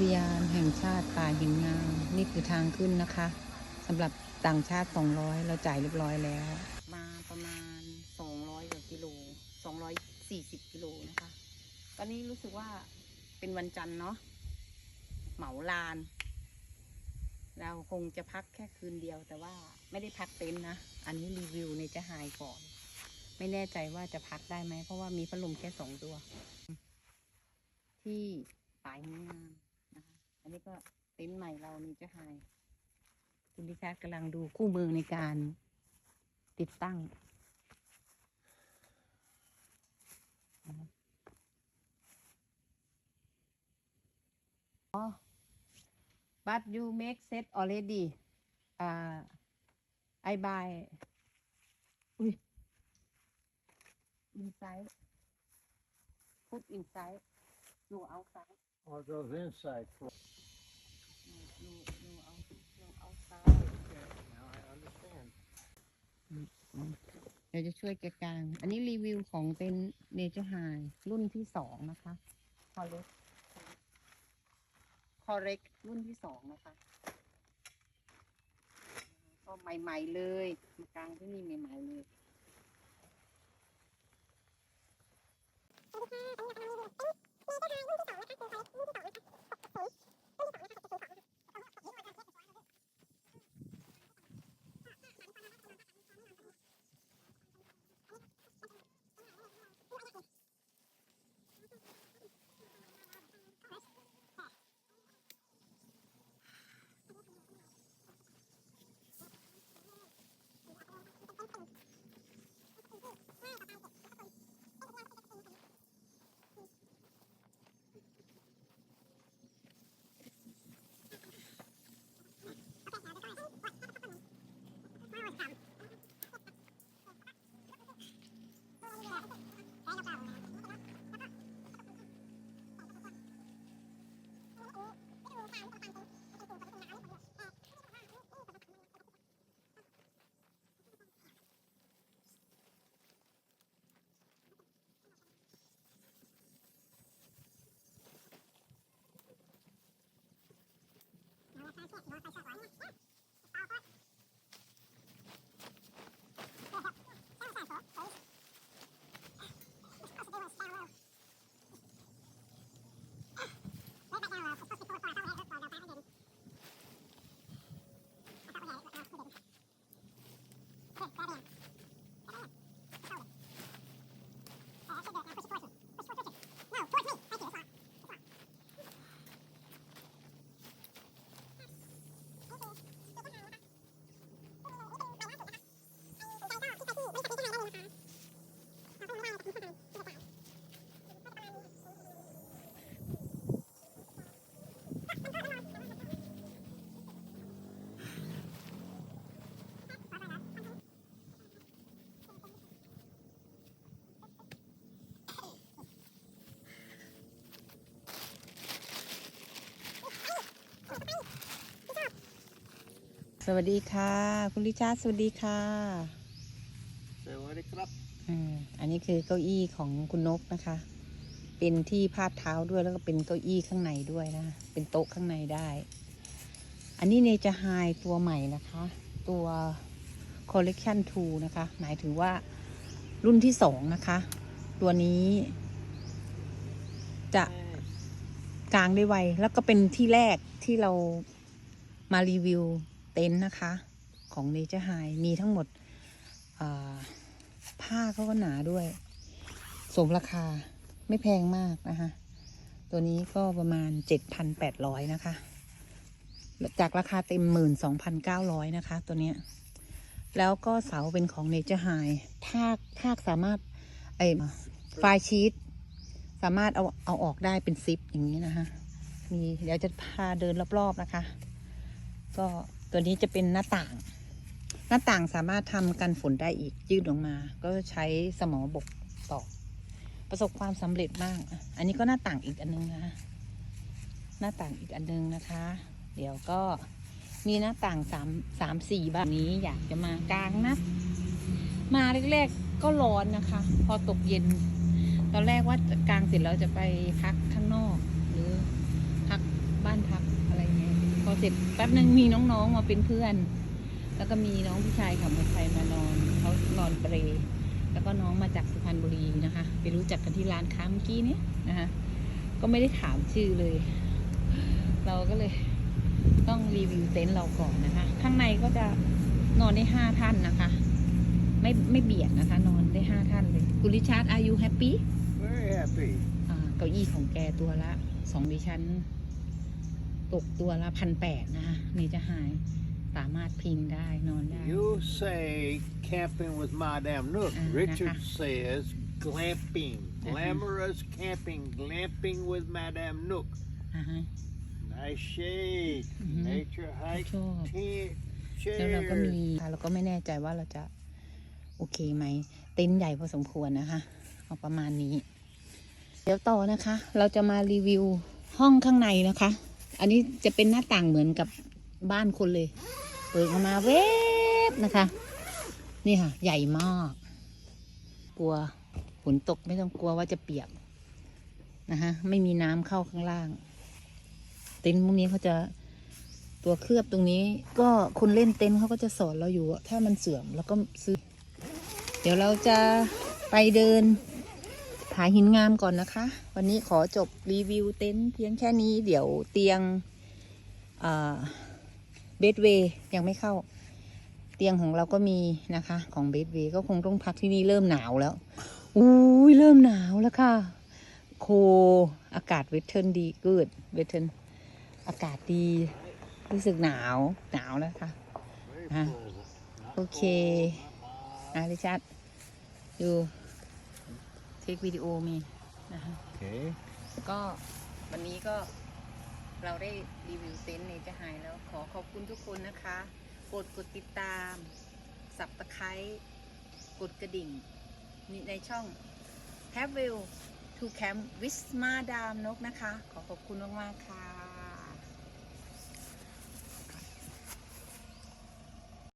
ทยานแห่งชาติป่าหินงาม นี่คือทางขึ้นนะคะสำหรับต่างชาติ 200 เราจ่ายเรียบร้อยแล้ว มาประมาณ 200กว่ากิโล 240 กิโลนะคะ ตอนนี้รู้สึกว่าเป็นวันจันทร์เนาะเหมาลาน เราคงจะพักแค่คืนเดียว แต่ว่าไม่ได้พักเต็นท์นะ อันนี้รีวิวในจะหายก่อน ไม่แน่ใจว่าจะพักได้ไหม เพราะว่ามีพัดลมแค่สองตัว ที่ป่ายหิงาน นนี้ก็เต็นท์ใหม่เรานี่เจะหายคุณดิชาร์ดกำลังดูคู่มือในการติดตั้งอ but you make set already uh I buy อุ้ย inside put inside no outside Or goes inside. เดี๋ยวจะช่วยแกกลาง อันนี้รีวิวของเป็นเนเจอร์ไฮรุ่นที่สองนะคะคอเล็กคอเร็กรุ่นที่สองนะคะ ก็ใหม่ ๆ เลย กลางที่นี่ใหม่ ๆ เลย วัสดีค่ะ คุณลิชาร์ดสวัสดีค่ะ Say what it up. อืมอันนี้คือเก้าอี้ของคุณนกนะคะ เป็นที่พาดเท้าด้วยแล้วก็เป็นเก้าอี้ข้างในด้วยนะ เป็นโต๊ะข้างในได้ อันนี้เนจะไฮตัวใหม่นะคะ ตัว collection 2นะคะ หมายถึงว่ารุ่นที่สองนะคะ ตัวนี้ จะกลางได้ไว แล้วก็เป็นที่แรกที่เรามารีวิว เต็นท์นะคะ ของ Nature High มีทั้งหมดผ้าเขาก็หนาด้วย สมราคาไม่แพงมากนะคะ ตัวนี้ก็ประมาณ 7,800 นะคะ จากราคาเต็ม 12,900 นะคะ ตัวเนี้ยแล้วก็เสาเป็นของ Nature High ทากทากสามารถไอไฟล์ชีตสามารถเอาเอาออกได้เป็นซิปอย่างนี้นะคะมีเดี๋ยวจะพาเดินรอบๆนะคะ ก็ ตัวนี้จะเป็นหน้าต่าง หน้าต่างสามารถทำกันฝนได้อีกยืดออกมา ก็ใช้สมอบกตอกประสบความสำเร็จมาก อันนี้ก็หน้าต่างอีกอันนึงนะ หน้าต่างอีกอันนึงนะคะ เดี๋ยวก็มีหน้าต่างสามสามสี่แบบนี้อยากจะมากลางนะ มาแรกๆก็ร้อนนะคะ พอตกเย็น ตอนแรกว่ากลางเสร็จแล้วจะไปพักข้างนอก หรือพักบ้าน อเสร็จแป๊บนึงมีน้องๆมาเป็นเพื่อน แล้วก็มีน้องผู้ชายขับมอเตอร์ไซค์มานอนเขานอนเปรย์แล้วก็น้องมาจากสุพรรณบุรีนะคะ ไปรู้จักกันที่ร้านค้าเมื่อกี้เนี้ยนะคะ ก็ไม่ได้ถามชื่อเลย เราก็เลยต้องรีวิวเต็นท์เราก่อนนะคะ ข้างในก็จะนอนได้ห้าท่านนะคะ ไม่ไม่เบียดนะคะ นอนได้ห้าท่านเลยคุณริชาร์ดอายุแฮปปี้ Very happy. เก้าอี้ของแกตัวละสองดิฉัน ตกตัวละพันแปดนะคะนี่จะหายสามารถพิงได้นอนได้ You say camping with Madame Nook. Uh, Richard uh-huh. says glamping. Uh-huh. Glamorous camping. Glamping with Madame Nook. อ่าฮะ Nice shade. Mhm. Nature hike. ชอบ Tent. แล้วเราก็มี Chairs. เราก็ไม่แน่ใจว่าเราจะโอเคไหม เต็นท์ใหญ่พอสมควรนะคะ เอาประมาณนี้ เดี๋ยวต่อนะคะ เราจะมารีวิวห้องข้างในนะคะ อันนี้จะเป็นหน้าต่างเหมือนกับบ้านคนเลย เปิดออกมาเวบนะคะ นี่ค่ะ ใหญ่มาก กลัวฝนตกไม่ต้องกลัวว่าจะเปียกนะคะไม่มีน้ำเข้าข้างล่าง เต็นท์พวกนี้เขาจะตัวเคลือบตรงนี้ ก็คนเล่นเต็นท์เขาก็จะสอนเราอยู่ ถ้ามันเสื่อมเราก็ซื้อ เดี๋ยวเราจะไปเดิน ผาหินงามก่อนนะคะ วันนี้ขอจบรีวิวเต็นท์เพียงแค่นี้เดี๋ยวเตียงเบดเวย์ยังไม่เข้า เตียงของเราก็มีนะคะ ของเบดเวย์ก็คงต้องพักที่นี่เริ่มหนาวแล้วอุ้ยเริ่มหนาวแล้วค่ะ โคอากาศเวทเทิร์นดีเกิดเวทเทิร์นอากาศดีรู้สึกหนาวหนาวแล้วค่ะโอเค full, not นะริชัดดูเท ควิดีโอมีนะคะ full. Okay. ก็วันนี้ก็เราได้รีวิวเต็นท์เนจะหายแล้วขอขอบคุณทุกคนนะคะ กดกดติดตาม สับตะไคร้กดกระดิ่งนี่ในช่อง Have w i l to Camp with มาดามนกนะคะ ขอขอบคุณมาก ๆ ค่ะ